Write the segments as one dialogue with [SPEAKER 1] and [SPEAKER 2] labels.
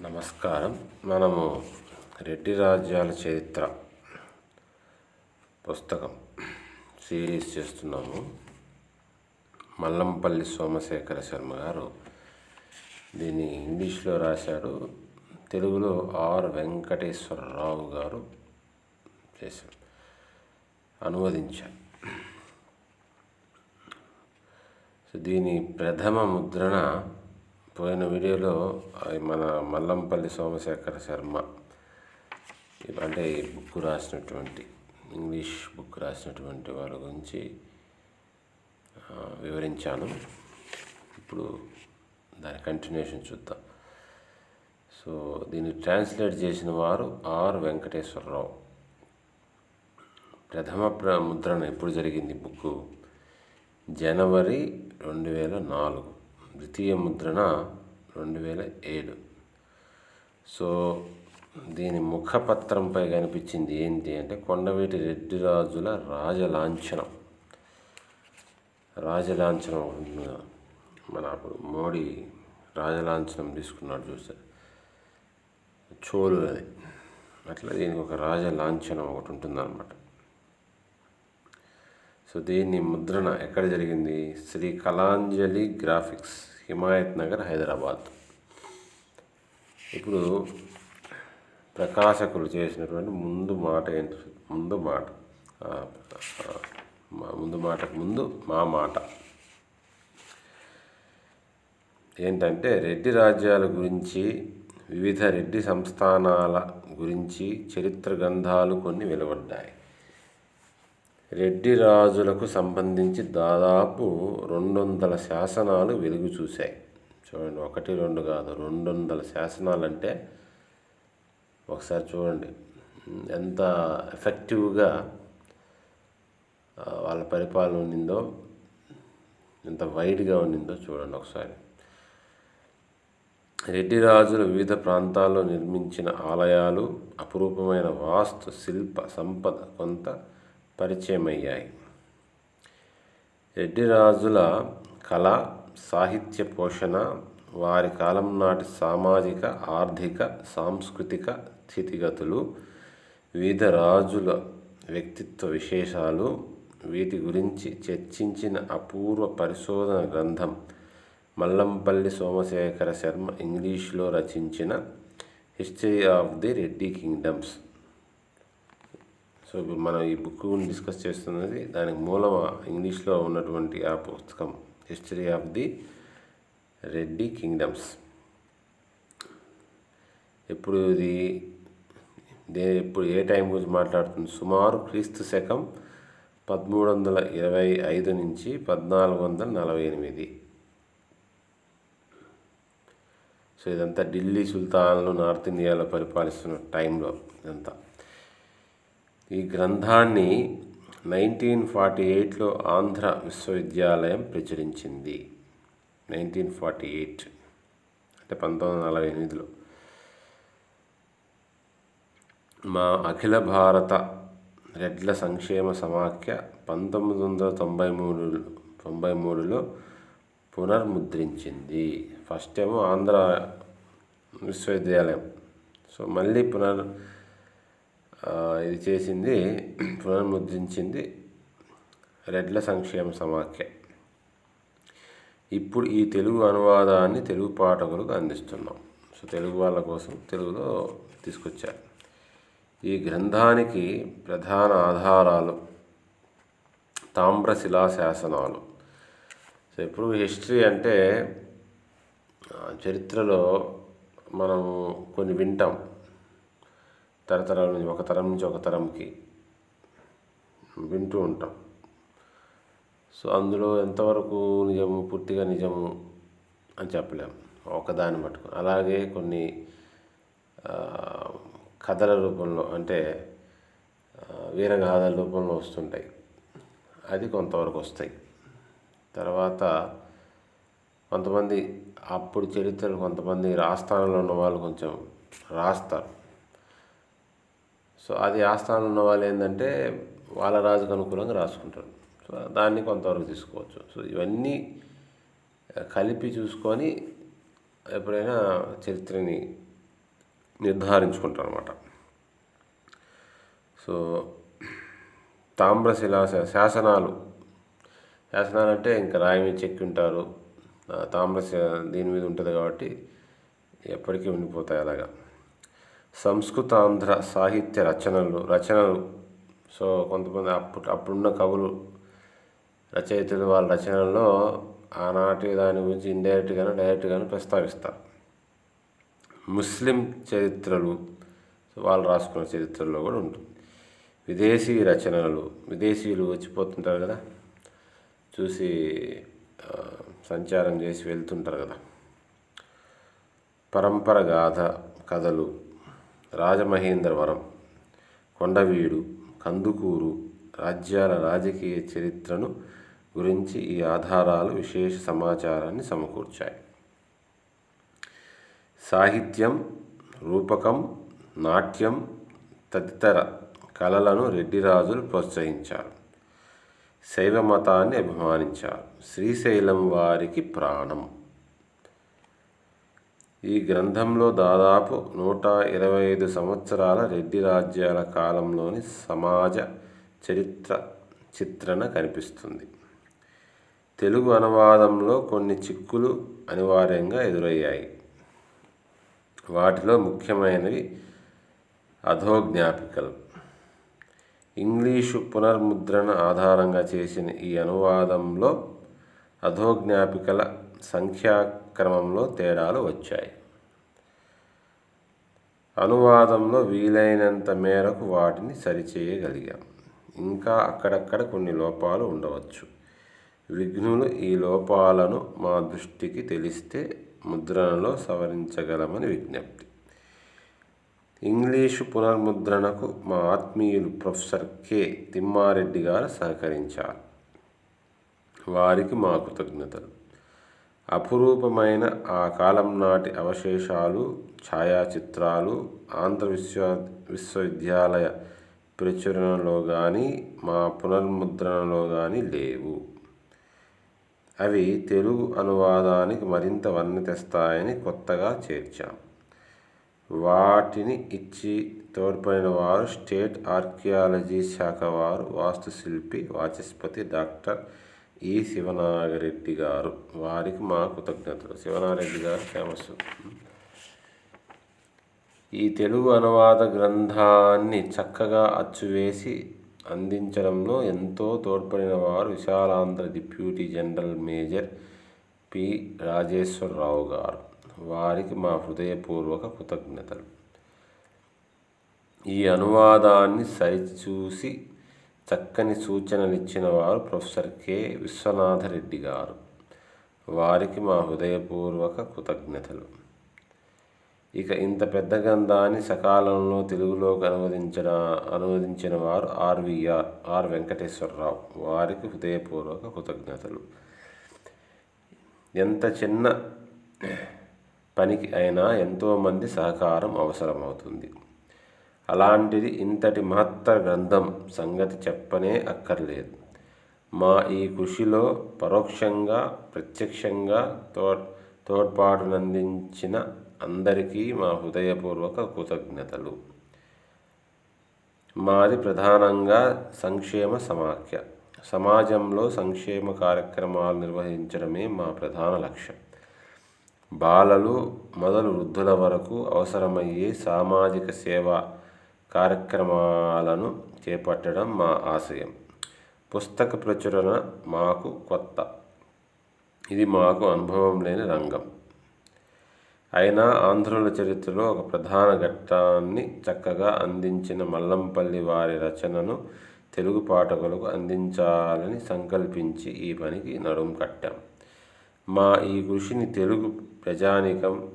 [SPEAKER 1] నమస్కారం. మనము రెడ్డి రాజ్యాల చరిత్ర పుస్తకం సిరీస్ చేస్తున్నాము. మల్లంపల్లి సోమశేఖర శర్మ గారు దీన్ని ఇంగ్లీష్లో రాశాడు. తెలుగులో ఆర్ వెంకటేశ్వరరావు గారు చేశారు. అనువదించారు. సో దీని ప్రథమ ముద్రణ పోయిన వీడియోలో అది మన మల్లంపల్లి సోమశేఖర శర్మ అంటే ఈ బుక్ రాసినటువంటి ఇంగ్లీష్ బుక్ రాసినటువంటి వాళ్ళ గురించి వివరించాను. ఇప్పుడు దాని కంటిన్యూషన్ చూద్దాం. సో దీన్ని ట్రాన్స్లేట్ చేసిన వారు ఆర్ వెంకటేశ్వరరావు. ప్రథమ ప్ర ముద్రణ ఎప్పుడు జరిగింది బుక్ జనవరి రెండు వేల నాలుగు. ద్వితీయ ముద్రణ రెండు వేల ఏడు. సో దీని ముఖపత్రంపై కనిపించింది ఏంటి అంటే కొండవీటి రెడ్డి రాజుల రాజలాంఛనం రాజలాంఛనం మన అప్పుడు మోడీ రాజలాంఛనం తీసుకున్నాడు చూసారు. చోలు అది అట్లా దీనికి ఒక రాజలాంఛనం ఒకటి ఉంటుందన్నమాట. సో దీని ముద్రణ ఎక్కడ జరిగింది? శ్రీ కళాంజలి గ్రాఫిక్స్ హిమాయత్ నగర్ హైదరాబాద్. ఇప్పుడు ప్రకాశకులు చేసినటువంటి ముందు మాట ఏంటి? ముందు మాట. ముందు మాటకు ముందు మా మాట. ఏంటంటే రెడ్డి రాజ్యాల గురించి వివిధ రెడ్డి సంస్థానాల గురించి చరిత్ర గ్రంథాలు కొన్ని వెలువడ్డాయి. రెడ్డి రాజులకు సంబంధించి దాదాపు రెండు వందల శాసనాలు వెలుగు చూశాయి. చూడండి ఒకటి రెండు కాదు రెండు వందల శాసనాలు అంటే ఒకసారి చూడండి. ఎంత ఎఫెక్టివ్గా వాళ్ళ పరిపాలన ఉండిందో ఎంత వైడ్గా ఉండిందో చూడండి ఒకసారి. రెడ్డి రాజులు వివిధ ప్రాంతాల్లో నిర్మించిన ఆలయాలు అపురూపమైన వాస్తు శిల్ప సంపద కొంత పరిచయమయ్యాయి. రెడ్డి రాజుల కళ సాహిత్య పోషణ వారి కాలం నాటి సామాజిక ఆర్థిక సాంస్కృతిక స్థితిగతులు వివిధ రాజుల వ్యక్తిత్వ విశేషాలు వీటి గురించి చర్చించిన అపూర్వ పరిశోధన గ్రంథం మల్లంపల్లి సోమశేఖర శర్మ ఇంగ్లీష్లో రచించిన history of the Reddy kingdoms. So ఇప్పుడు మనం ఈ బుక్ గురించి డిస్కస్ చేస్తున్నది దానికి మూలం ఇంగ్లీష్లో ఉన్నటువంటి ఆ పుస్తకం history of the Reddy kingdoms ఎప్పుడు ఇది దే ఎప్పుడు ఏ టైం గురించి మాట్లాడుతుంది? సుమారు క్రీస్తు శకం పదమూడు వందల ఇరవై ఐదు నుంచి పద్నాలుగు వందల నలభై ఎనిమిది. సో ఇదంతా ఢిల్లీ సుల్తాన్లు నార్త్ ఇండియాలో పరిపాలిస్తున్న టైంలో ఇదంతా. ఈ గ్రంథాన్ని నైన్టీన్ ఫార్టీ ఎయిట్లో ఆంధ్ర విశ్వవిద్యాలయం ప్రచురించింది. Nineteen forty eight. అంటే పంతొమ్మిది వందల నలభై ఎనిమిదిలో. మా అఖిల భారత రెడ్ల సంక్షేమ సమాఖ్య పంతొమ్మిది వందల తొంభై మూడు తొంభై మూడులో పునర్ముద్రించింది. ఫస్ట్ ఏమో ఆంధ్ర విశ్వవిద్యాలయం. సో మళ్ళీ పునర్ ఇది చేసింది పునర్ముద్రించింది రెడ్ల సంక్షేమ సమాఖ్య. ఇప్పుడు ఈ తెలుగు అనువాదాన్ని తెలుగు పాఠకులకు అందిస్తున్నాం. సో తెలుగు వాళ్ళ కోసం తెలుగులో తీసుకొచ్చారు. ఈ గ్రంథానికి ప్రధాన ఆధారాలు తామ్రశిలా శాసనాలు సో ఇప్పుడు హిస్టరీ అంటే చరిత్రలో మనం కొన్ని వింటాం. తరతరాల నుంచి ఒక తరం నుంచి ఒక తరంకి వింటూ ఉంటాం. సో అందులో ఎంతవరకు నిజము పూర్తిగా నిజము అని చెప్పలేం. ఒకదాన్ని మటుకు అలాగే కొన్ని కథల రూపంలో అంటే వీరగాథల రూపంలో వస్తుంటాయి. అది కొంతవరకు వస్తాయి. తర్వాత కొంతమంది అప్పుడు చరిత్రలు కొంతమంది ఆస్థానంలో ఉన్న వాళ్ళు కొంచెం రాస్తారు. సో అది ఆస్థానంలో ఉన్న వాళ్ళు ఏంటంటే వాళ్ళ రాజుకు అనుకూలంగా రాసుకుంటారు. సో దాన్ని కొంతవరకు తీసుకోవచ్చు. సో ఇవన్నీ కలిపి చూసుకొని ఎప్పుడైనా చరిత్రని నిర్ధారించుకుంటారు అనమాట సో తామ్రశిలా శాసనాలు శాసనాలు. అంటే ఇంకా రాయి మీద చెక్కి ఉంటారు. ఆ తామ్ర దీని మీద ఉంటుంది కాబట్టి ఎప్పటికీ ఉండిపోతాయి అలాగా. సంస్కృతాంధ్ర సాహిత్య రచనలు రచనలు. సో కొంతమంది అప్పుడు అప్పుడున్న కవులు రచయితలు వాళ్ళ రచనల్లో ఆనాటి దాని గురించి ఇండైరెక్ట్గాను డైరెక్ట్గాను ప్రస్తావిస్తారు. ముస్లిం చరిత్రలు వాళ్ళు రాసుకున్న చరిత్రలో కూడా ఉంటుంది. విదేశీ రచనలు విదేశీయులు వచ్చిపోతుంటారు కదా. చూసి సంచారం చేసి వెళ్తుంటారు కదా. పరంపర గాథ కథలు. రాజమహేంద్రవరం కొండవీడు కందుకూరు రాజ్యాల రాజకీయ చరిత్రను గురించి ఈ ఆధారాలు విశేష సమాచారాన్ని సమకూర్చాయి. సాహిత్యం రూపకం నాట్యం తదితర కళలను రెడ్డిరాజులు ప్రోత్సహించారు. శైవ మతాన్ని అభిమానించారు. శ్రీశైలం వారికి ప్రాణం. ఈ గ్రంథంలో దాదాపు నూట ఇరవై ఐదు సంవత్సరాల రెడ్డి రాజ్యాల కాలంలోని సమాజ చరిత్ర చిత్రణ కనిపిస్తుంది. తెలుగు అనువాదంలో కొన్ని చిక్కులు అనివార్యంగా ఎదురయ్యాయి. వాటిలో ముఖ్యమైనవి అధోజ్ఞాపికలు. ఇంగ్లీషు పునర్ముద్రణ ఆధారంగా చేసిన ఈ అనువాదంలో అధోజ్ఞాపికల సంఖ్యాక్రమంలో తేడాలు వచ్చాయి. అనువాదంలో వీలైనంత మేరకు వాటిని సరిచేయగలిగాం. ఇంకా అక్కడక్కడ కొన్ని లోపాలు ఉండవచ్చు. విఘ్నులు ఈ లోపాలను మా దృష్టికి తెలిస్తే ముద్రణలో సవరించగలమని విజ్ఞప్తి. ఇంగ్లీషు పునర్ముద్రణకు మా ఆత్మీయులు ప్రొఫెసర్ కె. తిమ్మారెడ్డి గారు సహకరించారు. వారికి మా కృతజ్ఞతలు. అపురూపమైన ఆ కాలం నాటి అవశేషాలు ఛాయాచిత్రాలు ఆంధ్ర విశ్వ విశ్వవిద్యాలయ ప్రచురణలో కానీ మా పునర్ముద్రణలో కానీ లేవు. అవి తెలుగు అనువాదానికి మరింత వన్నె తెస్తాయని కొత్తగా చేర్చాం. వాటిని ఇచ్చి తోడ్పడిన వారు స్టేట్ ఆర్కియాలజీ శాఖ వారు వాస్తుశిల్పి వాచస్పతి డాక్టర్ ఈ శివనాగరెడ్డి గారు. వారికి మా కృతజ్ఞతలు శివనారెడ్డి గారు ఫేమస్ ఈ తెలుగు అనువాద గ్రంథాన్ని చక్కగా అచ్చువేసి అందించడంలో ఎంతో తోడ్పడిన వారు Visalandhra deputy general major P. Rajeswararao garu. వారికి మా హృదయపూర్వక కృతజ్ఞతలు. ఈ అనువాదాన్ని సరిచూసి చక్కని సూచనలు ఇచ్చిన వారు ప్రొఫెసర్ కె. విశ్వనాథరెడ్డి గారు. వారికి మా హృదయపూర్వక కృతజ్ఞతలు. ఇక ఇంత పెద్ద గ్రంథాన్ని సకాలంలో తెలుగులోకి అనువదించిన అనువదించిన వారు ఆర్వీఆర్ ఆర్ వెంకటేశ్వరరావు. వారికి హృదయపూర్వక కృతజ్ఞతలు. ఎంత చిన్న పనికి అయినా ఎంతోమంది సహకారం అవసరమవుతుంది. అలాంటిది ఇంతటి మహత్తర గ్రంథం సంగతి చెప్పనే అక్కర్లేదు. మా ఈ కృషిలో పరోక్షంగా ప్రత్యక్షంగా తో తోడ్పాటునందించిన అందరికీ మా హృదయపూర్వక కృతజ్ఞతలు. మాది ప్రధానంగా సంక్షేమ సమాఖ్య. సమాజంలో సంక్షేమ కార్యక్రమాలు నిర్వహించడమే మా ప్రధాన లక్ష్యం. బాలలు మొదలు వృద్ధుల వరకు అవసరమయ్యే సామాజిక సేవ కార్యక్రమాలను చేపట్టడం మా ఆశయం. పుస్తక ప్రచురణ మాకు కొత్త. ఇది మాకు అనుభవం లేని రంగం. అయినా ఆంధ్రుల చరిత్రలో ఒక ప్రధాన ఘట్టాన్ని చక్కగా అందించిన మల్లంపల్లి వారి రచనను తెలుగు పాఠకులకు అందించాలని సంకల్పించి ఈ పనికి నడుం కట్టాం. మా ఈ కృషిని తెలుగు ప్రజానికం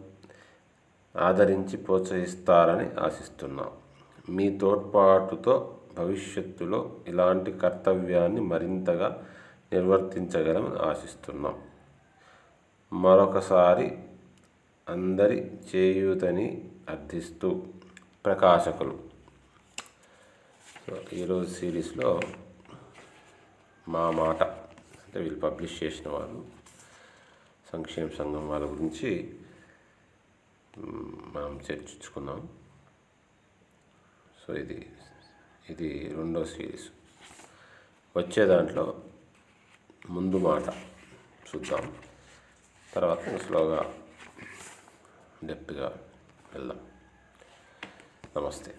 [SPEAKER 1] ఆదరించి ప్రోత్సహిస్తారని ఆశిస్తున్నాం. మీ తోడ్పాటుతో భవిష్యత్తులో ఇలాంటి కర్తవ్యాన్ని మరింతగా నిర్వర్తించగలమని ఆశిస్తున్నాం. మరొకసారి అందరి చేయూతని అర్థిస్తూ ప్రకాశకులు. ఈరోజు సిరీస్లో మా మాట అంటే వీళ్ళు పబ్లిష్ చేసిన వాళ్ళు సంక్షేమ సంఘం వాళ్ళ గురించి మనం చర్చించుకున్నాం. సో ఇది ఇది రెండో సిరీస్ వచ్చే దాంట్లో ముందు మాట చూద్దాం. తర్వాత స్లోగా డెప్త్గా వెళ్దాం. నమస్తే.